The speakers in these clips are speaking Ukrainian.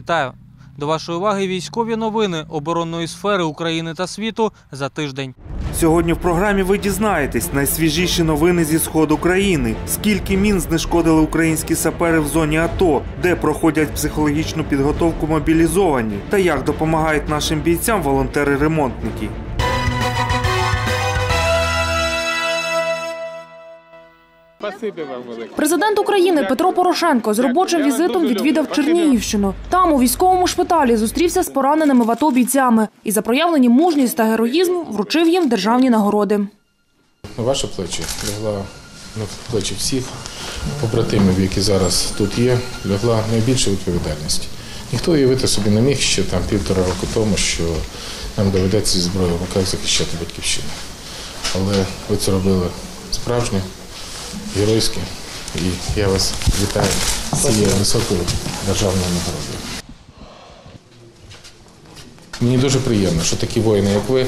Вітаю! До вашої уваги військові новини оборонної сфери України та світу за тиждень. Сьогодні в програмі ви дізнаєтесь найсвіжіші новини зі сходу країни, скільки мін знешкодили українські сапери в зоні АТО, де проходять психологічну підготовку мобілізовані, та як допомагають нашим бійцям волонтери-ремонтники. Спасибі вам велике. Президент України Петро Порошенко з робочим візитом відвідав Чернігівщину. Там у військовому шпиталі зустрівся з пораненими в АТО бійцями і за проявлені мужність та героїзм вручив їм державні нагороди. На ваші плечі лягла на плечі всіх побратимів, які зараз тут є, лягла найбільша відповідальність. Ніхто уявити собі не міг ще там півтора року тому, що нам доведеться зі зброєю в руках захищати батьківщину. Але ви це робили справжньо, геройськи, і я вас вітаю з цією високою державною нагородою. Мені дуже приємно, що такі воїни, як ви,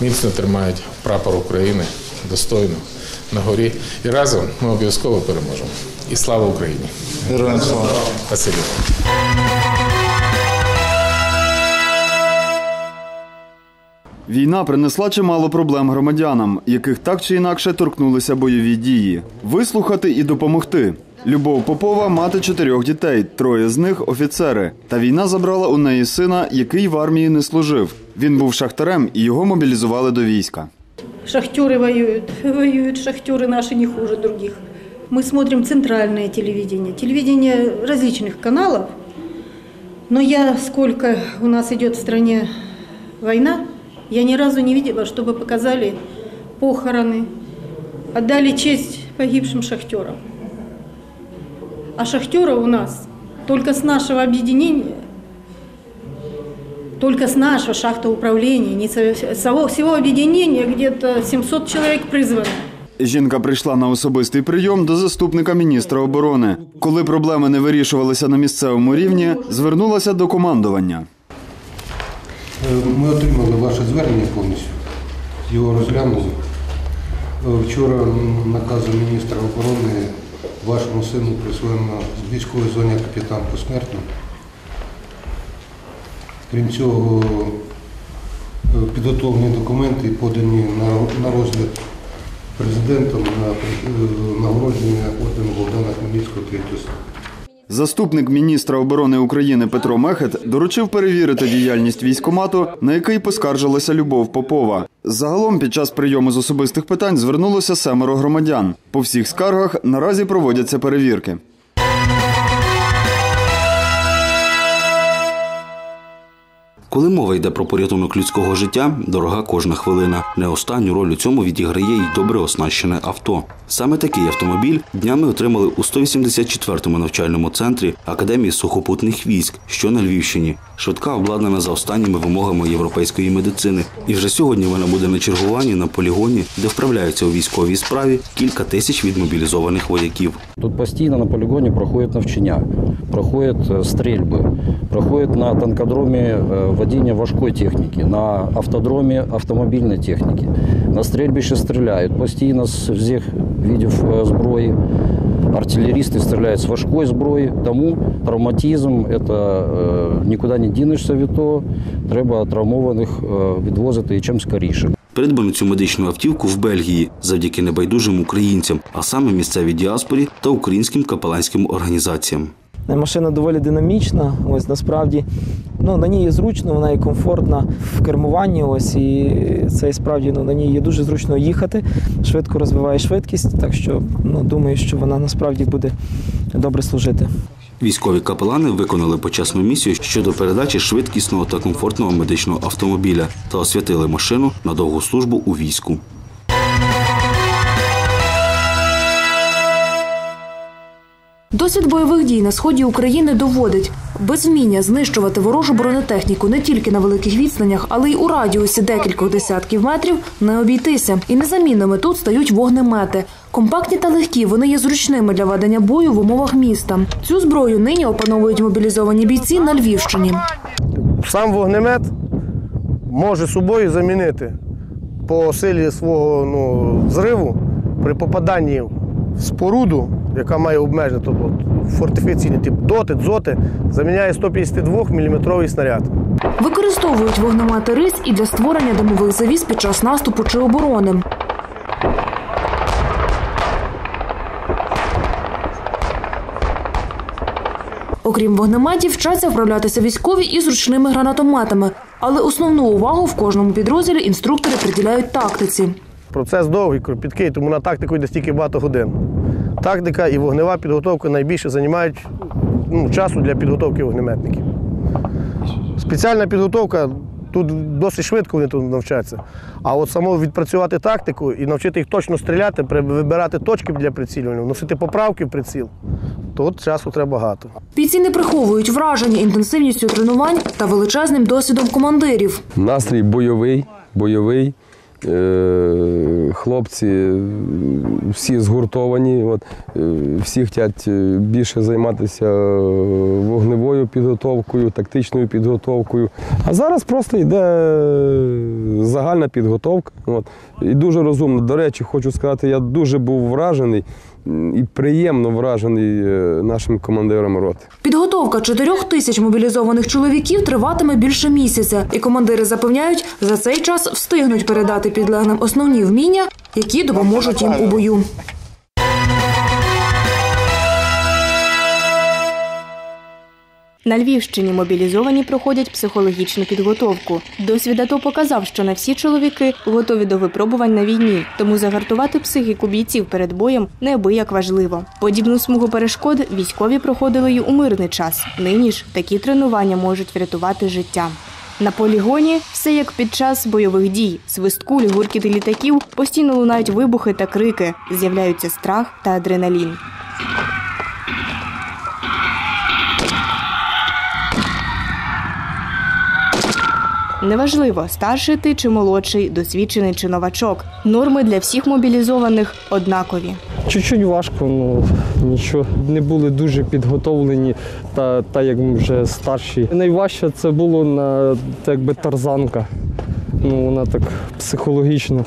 міцно тримають прапор України достойно на горі. І разом ми обов'язково переможемо. І слава Україні! Героям слава! Спасибі. Війна принесла чимало проблем громадянам, яких так чи інакше торкнулися бойові дії. Вислухати і допомогти. Любов Попова мати чотирьох дітей, троє з них офіцери. Та війна забрала у неї сина, який в армії не служив. Він був шахтарем і його мобілізували до війська. Шахтеры воюют. Воюют шахтеры наши не хуже других. Мы смотрим центральное телевидение, телевидение различных каналов. Но я, сколько у нас идет в стране война, я ни разу не видела, чтобы показали похороны, отдали честь погибшим шахтерам. А шахтеры у нас только с нашего объединения только с нашего шахтоуправления, не со всего, всего объединения где-то 700 человек призвано. Жінка прийшла на особистий прийом до заступника міністра оборони. Коли проблеми не вирішувалися на місцевому рівні, звернулася до командування. Е, Ми отримали ваше звернення повністю, його розглянули. Е, Вчора наказом міністра оборони вашому сину присвоєно з військової зоні капітан посмертно. Крім цього, е, підготовлені документи подані на, розгляд президентом на нагородження ордену Богдана Хмельницького третього. Заступник міністра оборони України Петро Мехет доручив перевірити діяльність військомату, на який поскаржилася Любов Попова. Загалом під час прийому з особистих питань звернулося семеро громадян. По всіх скаргах наразі проводяться перевірки. Коли мова йде про порятунок людського життя, дорога кожна хвилина. Не останню роль у цьому відіграє й добре оснащене авто. Саме такий автомобіль днями отримали у 184-му навчальному центрі Академії сухопутних військ, що на Львівщині. Швидка обладнана за останніми вимогами європейської медицини. І вже сьогодні вона буде на чергуванні на полігоні, де вправляються у військовій справі кілька тисяч відмобілізованих вояків. Тут постійно на полігоні проходять навчання, проходять е, стрільби, проходять на танкодромі е, водіння важкої техніки, на автодромі автомобільної техніки. На стрільбищі стріляють постійно з всіх видів е, зброї. Артилерісти стріляють з важкої зброї, тому травматизм це е, нікуди не дінешся від того. Треба травмованих е, відвозити і чим скоріше. Придбану цю медичну автівку в Бельгії завдяки небайдужим українцям, а саме місцевій діаспорі та українським капеланським організаціям. Машина доволі динамічна. Ось насправді ну, на ній є зручно, вона є комфортна в кермуванні. Ось і це справді ну, на ній є дуже зручно їхати, швидко розвиває швидкість. Так що ну, думаю, що вона насправді буде добре служити. Військові капелани виконали почесну місію щодо передачі швидкісного та комфортного медичного автомобіля та освятили машину на довгу службу у війську. Досвід бойових дій на сході України доводить, без вміння знищувати ворожу бронетехніку не тільки на великих відстанях, але й у радіусі декількох десятків метрів не обійтися. І незамінними тут стають вогнемети. Компактні та легкі, вони є зручними для ведення бою в умовах міста. Цю зброю нині опановують мобілізовані бійці на Львівщині. Сам вогнемет може собою замінити по силі свого ну, зриву при попаданні споруду, яка має обмеження, тобто фортифікаційний тип доти, дзоти, заміняє 152 мм снаряд. Використовують вогнемети рис і для створення димових завіс під час наступу чи оборони. Окрім вогнеметів, вчаться вправлятися військові і зручними гранатометами. Але основну увагу в кожному підрозділі інструктори приділяють тактиці. Процес довгий, кропіткий, тому на тактику йде стільки багато годин. Тактика і вогнева підготовка найбільше займають ну, часу для підготовки вогнеметників. Спеціальна підготовка тут досить швидко вони тут навчаться. А от само відпрацювати тактику і навчити їх точно стріляти, вибирати точки для прицілювання, вносити поправки в приціл, то от часу треба багато. Бійці не приховують враження інтенсивністю тренувань та величезним досвідом командирів. Настрій бойовий, бойовий. Е, Хлопці всі згуртовані, от, е, всі хочуть е, більше займатися вогневою підготовкою, тактичною підготовкою. А зараз просто йде загальна підготовка. От. І дуже розумно. До речі, хочу сказати, я дуже був вражений і приємно вражений е, нашим командиром роти. Підготовка чотирьох тисяч мобілізованих чоловіків триватиме більше місяця, і командири запевняють, за цей час встигнуть передати підлеглим основні вміння, які допоможуть їм у бою. На Львівщині мобілізовані проходять психологічну підготовку. Досвід АТО показав, що не всі чоловіки готові до випробувань на війні, тому загартувати психіку бійців перед боєм неабияк важливо. Подібну смугу перешкод військові проходили й у мирний час. Нині ж такі тренування можуть врятувати життя. На полігоні все як під час бойових дій. Свист куль, гуркіти літаків, постійно лунають вибухи та крики, з'являються страх та адреналін. Неважливо, старший ти чи молодший, досвідчений чи новачок. Норми для всіх мобілізованих однакові. Чуть-чуть важко, ну нічого. Не були дуже підготовлені, та, та як вже старші. Найважче це було на так якби тарзанка. Ну, вона так психологічно,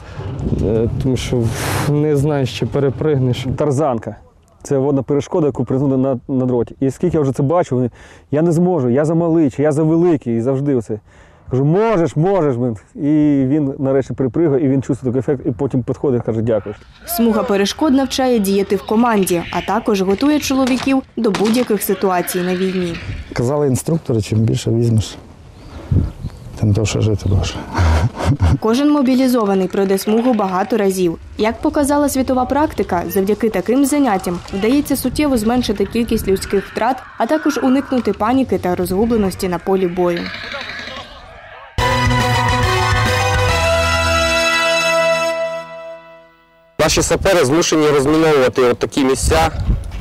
е, тому що не знаєш, чи перепригнеш. Тарзанка. Це водна перешкода, яку притнули на, на дроті. І скільки я вже це бачив, я не зможу, я замалий, чи я завеликий, і завжди оце. Кажу, можеш, можеш. блин. І він нарешті припригає, і він чувствує такий ефект, і потім підходить і каже, дякую. Смуга перешкод навчає діяти в команді, а також готує чоловіків до будь-яких ситуацій на війні. Казали інструктори, чим більше візьмеш, тим довше жити будеш. Кожен мобілізований пройде смугу багато разів. Як показала світова практика, завдяки таким заняттям вдається суттєво зменшити кількість людських втрат, а також уникнути паніки та розгубленості на полі бою. Наші сапери змушені розміновувати от такі місця,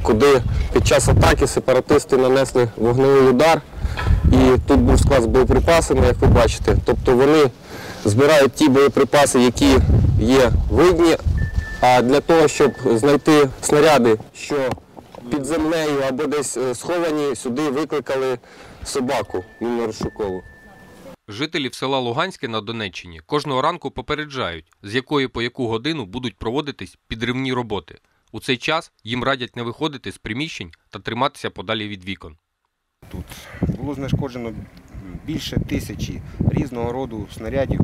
куди під час атаки сепаратисти нанесли вогневий удар. І тут був склад з боєприпасами, як ви бачите. Тобто вони збирають ті боєприпаси, які є видні. А для того, щоб знайти снаряди, що під землею або десь е, сховані, сюди викликали собаку мінно-розшукову. Жителів села Луганське на Донеччині кожного ранку попереджають, з якої по яку годину будуть проводитись підривні роботи. У цей час їм радять не виходити з приміщень та триматися подалі від вікон. Тут Було знешкоджено більше тисячі різного роду снарядів,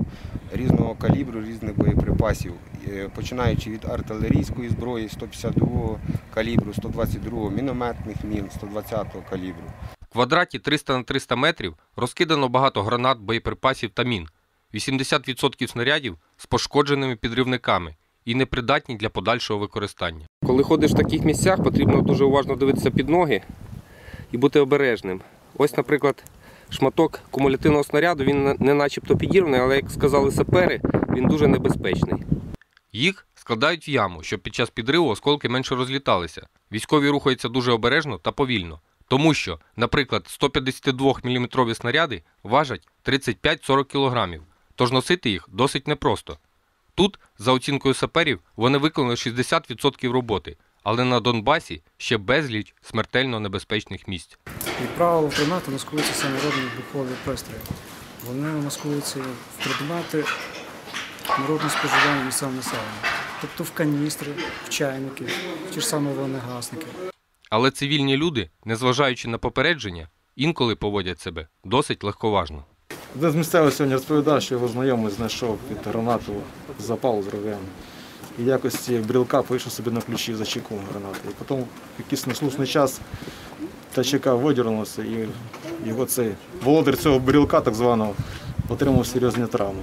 різного калібру, різних боєприпасів, Е, починаючи від артилерійської зброї 152 калібру, 122 мінометних мін, 120 калібру. Квадраті 300 на 300 метрів розкидано багато гранат, боєприпасів та мін. 80% снарядів з пошкодженими підривниками і непридатні для подальшого використання. Коли ходиш в таких місцях, потрібно дуже уважно дивитися під ноги і бути обережним. Ось, наприклад, шматок кумулятивного снаряду, він не начебто підірваний, але, як сказали сапери, він дуже небезпечний. Їх складають в яму, щоб під час підриву осколки менше розліталися. Військові рухаються дуже обережно та повільно, тому що, наприклад, 152 мм снаряди важать 35-40 кг, тож носити їх досить непросто. Тут, за оцінкою саперів, вони виконали 60% роботи, але на Донбасі ще безліч смертельно небезпечних місць. Як правило, предмети маскуються саморобні вибухові пристрої. Вони маскуються в предмети народного споживання місцевого населення. тобто в каністри, в чайники, в ті ж самі вогнегасники. Але цивільні люди, незважаючи на попередження, інколи поводять себе досить легковажно. Де з місцевого сьогодні розповідав, що його знайомий знайшов під гранату запал з зриваємо. І в якості брілка вийшов собі на ключі за чеком гранати. І потім якийсь неслушний час та чека видірнулася, і його цей володар цього брілка, так званого, отримав серйозні травми.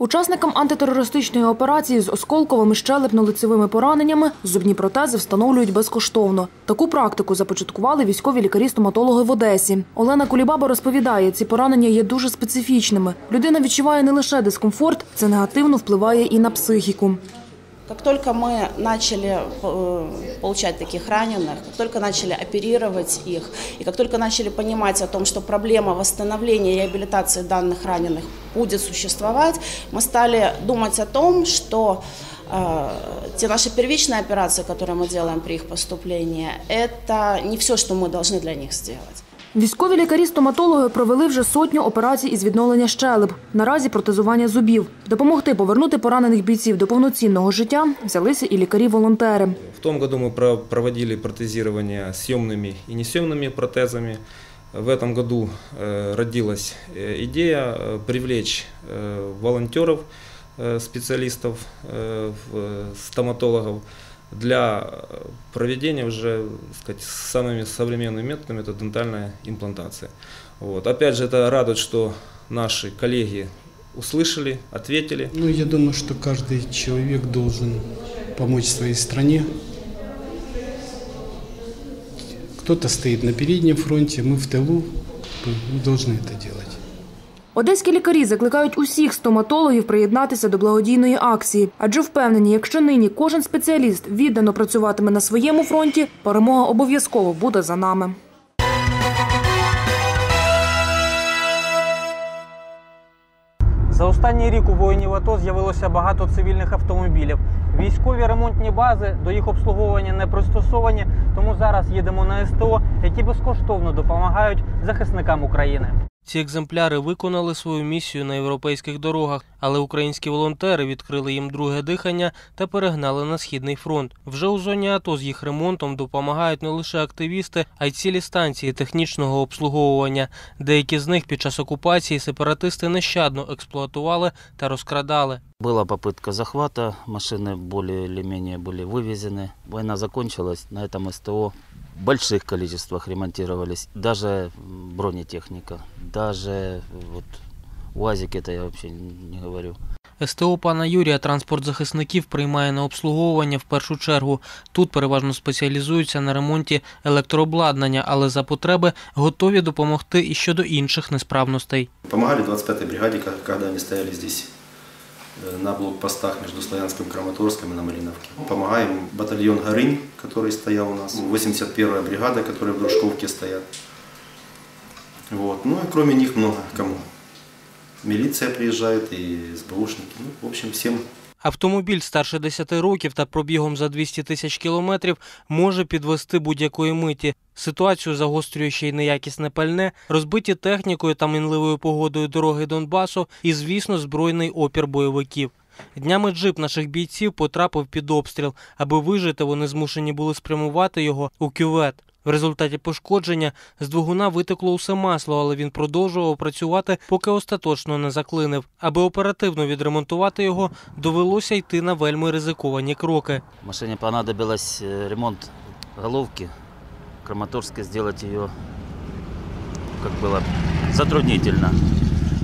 Учасникам антитерористичної операції з осколковими щелепно-лицевими пораненнями зубні протези встановлюють безкоштовно. Таку практику започаткували військові лікарі-стоматологи в Одесі. Олена Кулібаба розповідає, ці поранення є дуже специфічними. Людина відчуває не лише дискомфорт, це негативно впливає і на психіку. Как только мы начали э, получать таких раненых, как только начали оперировать их, и как только начали понимать о том, что проблема восстановления и реабилитации данных раненых будет существовать, мы стали думать о том, что э, те наши первичные операции, которые мы делаем при их поступлении, это не все, что мы должны для них сделать. Військові лікарі-стоматологи провели вже сотню операцій із відновлення щелеп. Наразі протезування зубів. Допомогти повернути поранених бійців до повноцінного життя взялися і лікарі-волонтери. В том году мы про- проводили протезирование съемными и несъемными протезами. В этом году э, родилась э, идея э, привлечь э, волонтеров, э, специалистов, э, в- э, стоматологов Для э, проведения уже сказать, самыми современными методами это дентальная имплантация. Вот. Опять же, это радует, что наши коллеги услышали, ответили. Ну, я думаю, что каждый человек должен помочь своей стране. Кто-то стоит на переднем фронте, мы в тылу, мы должны это делать. Одеські лікарі закликають усіх стоматологів приєднатися до благодійної акції, адже впевнені, якщо нині кожен спеціаліст віддано працюватиме на своєму фронті, перемога обов'язково буде за нами. За останній рік у воїнів АТО з'явилося багато цивільних автомобілів. Військові ремонтні бази до їх обслуговування не пристосовані, тому зараз їдемо на СТО, які безкоштовно допомагають захисникам України. Ці екземпляри виконали свою місію на європейських дорогах, але українські волонтери відкрили їм друге дихання та перегнали на східний фронт. Вже у зоні АТО з їх ремонтом допомагають не лише активісти, а й цілі станції технічного обслуговування. Деякі з них під час окупації сепаратисти нещадно експлуатували та розкрадали. Была попытка захвата, машины более или менее были вывезены. Война закончилась, на этом СТО в больших количествах ремонтировались. Даже м, бронетехника, даже вот УАЗик, это я вообще не говорю. СТО пана Юрія транспорт захисників приймає на обслуговування в першу чергу. Тут переважно спеціалізуються на ремонті електрообладнання, але за потреби готові допомогти і щодо інших несправностей. Помогали 25-й бригаде, ко- когда они стояли здесь э, На блокпостах между Славянском Краматорском и на Малиновке. Помогаем батальон Горынь, который стоял у нас, 81-я бригада, которая в Дружковке стоят. Вот. Ну и кроме них много кому. Милиция приезжает и СБУшники. Ну, в общем, всем Автомобіль старше 10 років та пробігом за 200 тисяч кілометрів може підвести будь-якої миті. Ситуацію загострює ще й неякісне пальне, розбиті технікою та мінливою погодою дороги Донбасу і, звісно, збройний опір бойовиків. Днями джип наших бійців потрапив під обстріл. Аби вижити, вони змушені були спрямувати його у кювет. В результаті пошкодження з двигуна витекло усе масло, але він продовжував працювати, поки остаточно не заклинив. Аби оперативно відремонтувати його, довелося йти на вельми ризиковані кроки. Машине понадобилось э, ремонт головки. В Краматорске сделать ее, как было, затруднительно.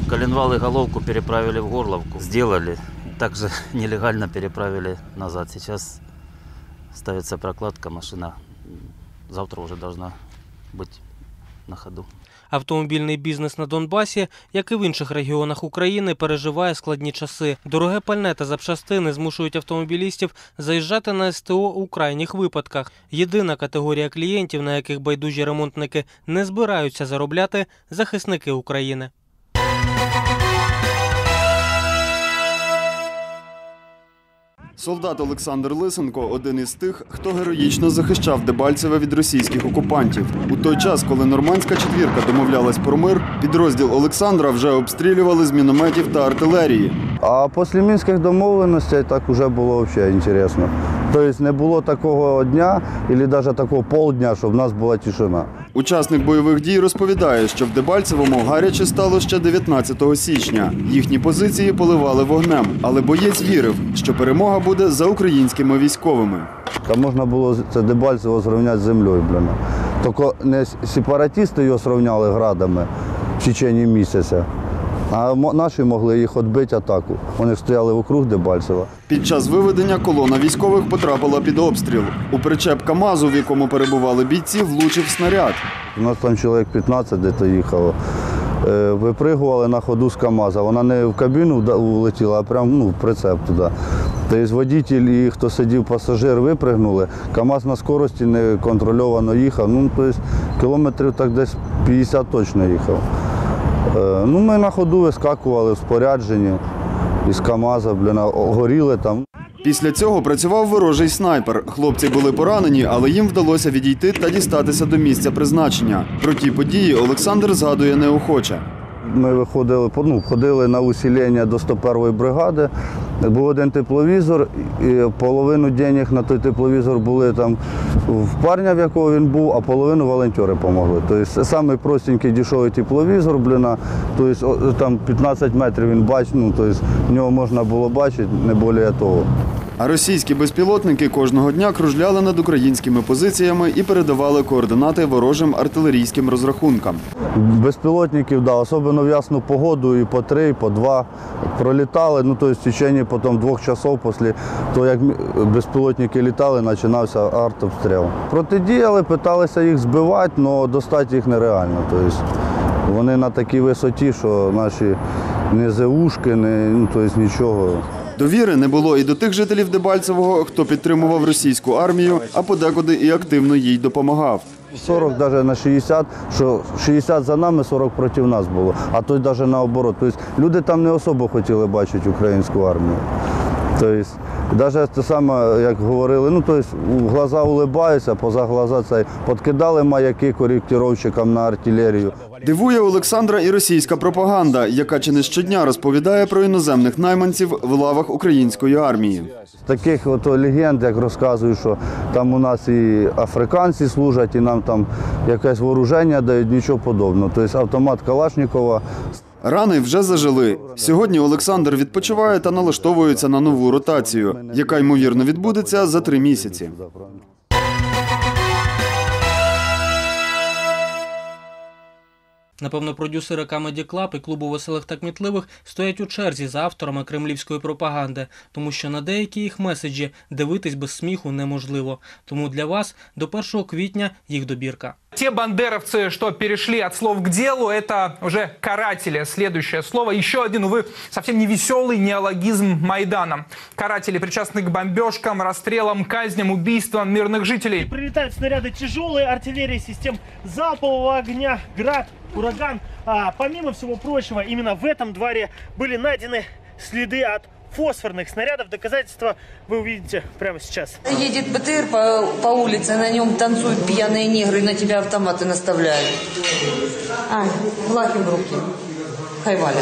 Коленвал и головку переправили в Горловку. Сделали. Также нелегально переправили назад. Сейчас ставится прокладка, машина завтра уже должна быть на ходу. Автомобільний бізнес на Донбасі, як і в інших регіонах України, переживає складні часи. Дороге пальне та запчастини змушують автомобілістів заїжджати на СТО у крайніх випадках. Єдина категорія клієнтів, на яких байдужі ремонтники не збираються заробляти захисники України. Солдат Олександр Лисенко один із тих, хто героїчно захищав Дебальцеве від російських окупантів. У той час, коли нормандська четвірка домовлялась про мир, підрозділ Олександра вже обстрілювали з мінометів та артилерії. А після мінських домовленостей так вже було взагалі цікаво. Тобто не було такого дня, або навіть такого полдня, щоб в нас була тишина. Учасник бойових дій розповідає, що в Дебальцевому гаряче стало ще 19 січня. Їхні позиції поливали вогнем, але боєць вірив, що перемога буде за українськими військовими. Та можна було це Дебальцево зрівняти з землею, Блин. Тільки не сепаратисти його зрівняли градами в течение місяця. А наші могли їх відбити атаку. Вони стояли вокруг Дебальцева. Під час виведення колона військових потрапила під обстріл. У причеп КАМАЗу, в якому перебували бійці, влучив снаряд. У нас там чоловік 15 десь їхало. Е, Випригували на ходу з КАМАЗа. Вона не в кабіну влетіла, а прямо ну, в прицеп туди. Тобто водитель і хто сидів, пасажир випригнули. КАМАЗ на скорості неконтрольовано їхав. Ну, тобто кілометрів так десь 50 точно їхав. Е, Ну, ми на ходу вискакували в спорядженні із КАМАЗа, блін, горіли там. Після цього працював ворожий снайпер. Хлопці були поранені, але їм вдалося відійти та дістатися до місця призначення. Про ті події Олександр згадує неохоче. Ми виходили, ну, ходили на усілення до 101-ї бригади. Був один тепловізор, і половину денег на той тепловізор були там в парня, в якого він був, а половину волонтери допомогли. Тобто самий простенький дешевий тепловізор, бліна, тобто там 15 метрів він бачив, ну, тобто в нього можна було бачити, не більше того. А російські безпілотники кожного дня кружляли над українськими позиціями і передавали координати ворожим артилерійським розрахункам. Безпілотників, да, особливо в ясну погоду, і по три, і по два пролітали. Ну, тобто в течение потім двох часов після того, як безпілотники літали, починався артобстріл. Протидіяли, питалися їх збивати, але достати їх нереально. Тобто вони на такій висоті, що наші не ЗУшки, не, ну, тобто нічого. Довіри не було і до тих жителів Дебальцевого, хто підтримував російську армію, а подекуди і активно їй допомагав. 40 навіть на 60, що 60 за нами, 40 проти нас було. А то й навіть наоборот. Тобто люди там не особо хотіли бачити українську армію. Тобто, навіть те саме, як говорили, ну тобто глаза улибаються, поза глаза цей подкидали маяки коректировщикам на артилерію. Дивує Олександра і російська пропаганда, яка чи не щодня розповідає про іноземних найманців в лавах української армії. Таких от легенд, як розказують, що там у нас і африканці служать, і нам там якесь вооруження дають, нічого подобного. Тобто автомат Калашникова Рани вже зажили. Сьогодні Олександр відпочиває та налаштовується на нову ротацію, яка ймовірно відбудеться за три місяці. Напевно, продюсери Comedy Club і клубу веселих та кмітливих стоять у черзі за авторами кремлівської пропаганди, тому що на деякі їх меседжі дивитись без сміху неможливо. Тому для вас до 1 квітня їх добірка. Те бандеровцы, что перешли от слов к делу, это уже каратели. Следующее слово. Еще один, увы, совсем не веселый неологизм Майдана. Каратели причастны к бомбежкам, расстрелам, казням, убийствам мирных жителей. Прилетают снаряды тяжелой артиллерии систем залпового огня, град, ураган. А, помимо всего прочего, именно в этом дворе были найдены следы от фосфорных снарядов. Доказательства вы увидите прямо сейчас. Едет БТР по, по улице, на нем танцуют пьяные негры, на тебя автоматы наставляют. А, лаки в руки. Хайваля.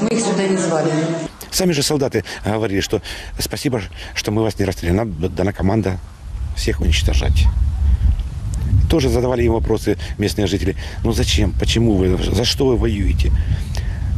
Мы их сюда не звали. Сами же солдаты говорили, что спасибо, что мы вас не расстреляли. Нам дана команда всех уничтожать. Тоже задавали им вопросы местные жители. Ну зачем, почему вы, за что вы воюете?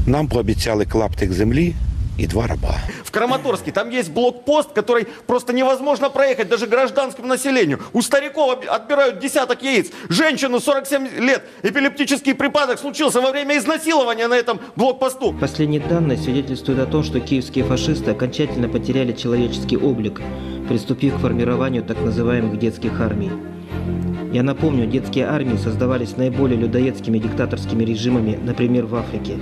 Нам пообещали клаптик земли и два раба. В Краматорске там есть блокпост, который просто невозможно проехать даже гражданскому населению. У стариков отбирают десяток яиц. Женщину 47 лет, эпилептический припадок случился во время изнасилования на этом блокпосту. Последние данные свидетельствуют о том, что киевские фашисты окончательно потеряли человеческий облик, приступив к формированию так называемых детских армий. Я напомню, детские армии создавались наиболее людоедскими диктаторскими режимами, например, в Африке.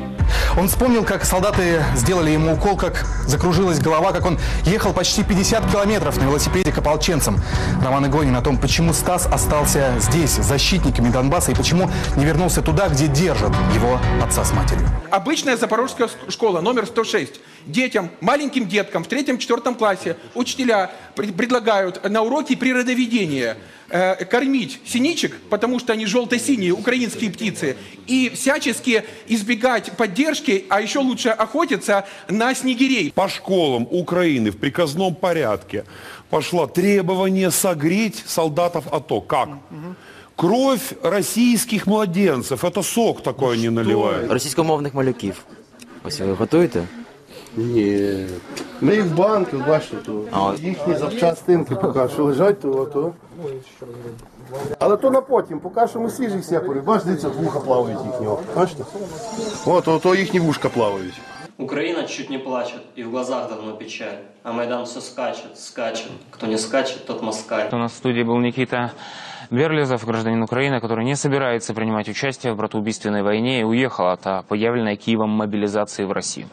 Он вспомнил, как солдаты сделали ему укол, как закружилась голова, как он ехал почти 50 километров на велосипеде к ополченцам. Роман Игонин о том, почему Стас остался здесь, с защитниками Донбасса, и почему не вернулся туда, где держат его отца с матерью. Обычная запорожская школа, номер 106. Детям, маленьким деткам в третьем-четвертом классе учителя пред- предлагают на уроке природоведения э, кормить синичек, потому что они желто-синие, украинские птицы, и всячески избегать поддержки, а еще лучше охотиться на снегирей. По школам Украины в приказном порядке пошло требование согреть солдатов АТО. Как? Кровь российских младенцев. Это сок такой они наливают. Російськомовних малюків. Ось ви готуєте? Ні. Ми їх в банки, бачите, то А. їхні запчастинки поки що лежать, то ото. Але то на потім, поки що ми свіжих сепарів. Бачите, дивіться, вуха плавають їхні. о. Бачите? От, ото їхні вушка плавають. Украина чуть не плачет, и в глазах давно печаль. А Майдан все скачет, скачет. Кто не скачет, тот москаль. У нас в студии был Никита Берлизов, гражданин Украины, который не собирается принимать участие в братоубийственной войне и уехал от а, появленной Киевом мобилизации в Россию.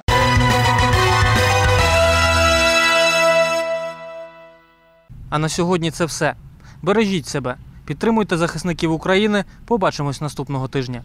А на сьогодні це все. Бережіть себе, підтримуйте захисників України. Побачимось наступного тижня.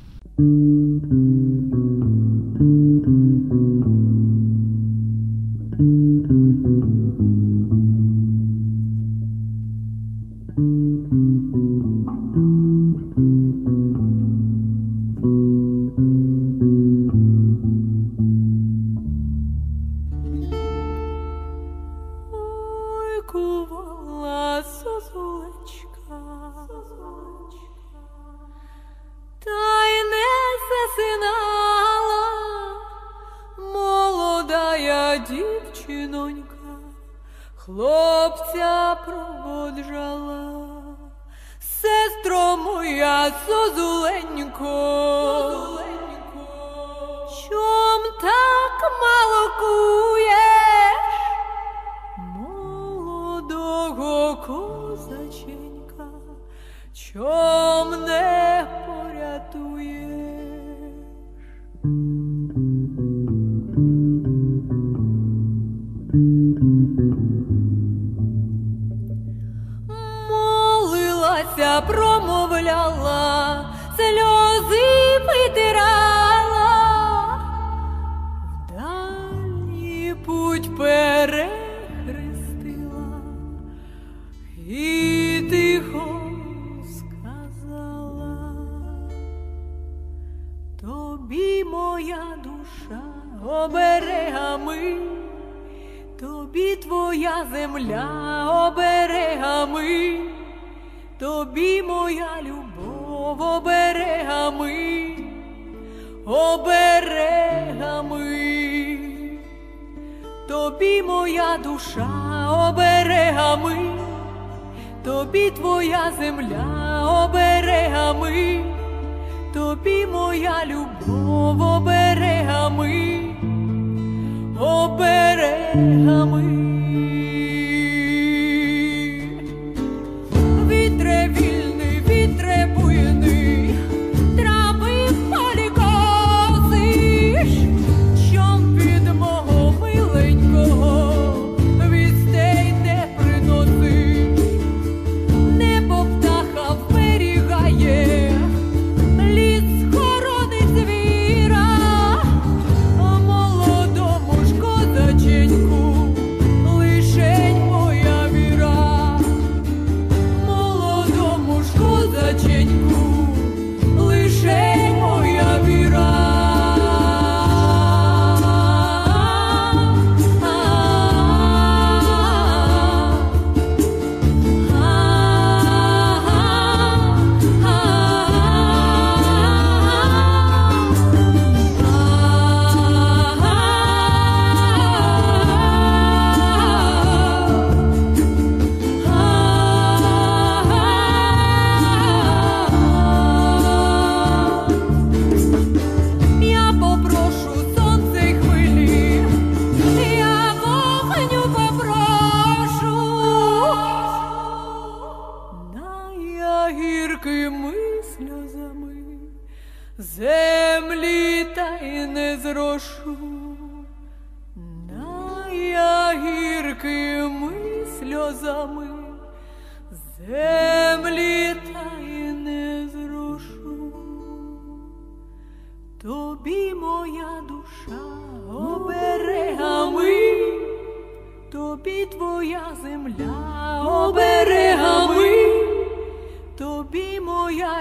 Дівчинонька, хлопця проводжала, сестро моя созуленько, чом так мало куєш? молодого козаченька, чом не порятуєш? Промовляла, сльози витирала, в дальній путь перехрестила і тихо сказала, тобі моя душа оберегами, тобі твоя земля оберегами, тобі моя любов оберегами, оберегами. Тобі моя душа оберегами, тобі твоя земля оберегами, тобі моя любов оберегами, оберегами.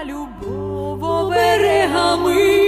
Любов оберегами,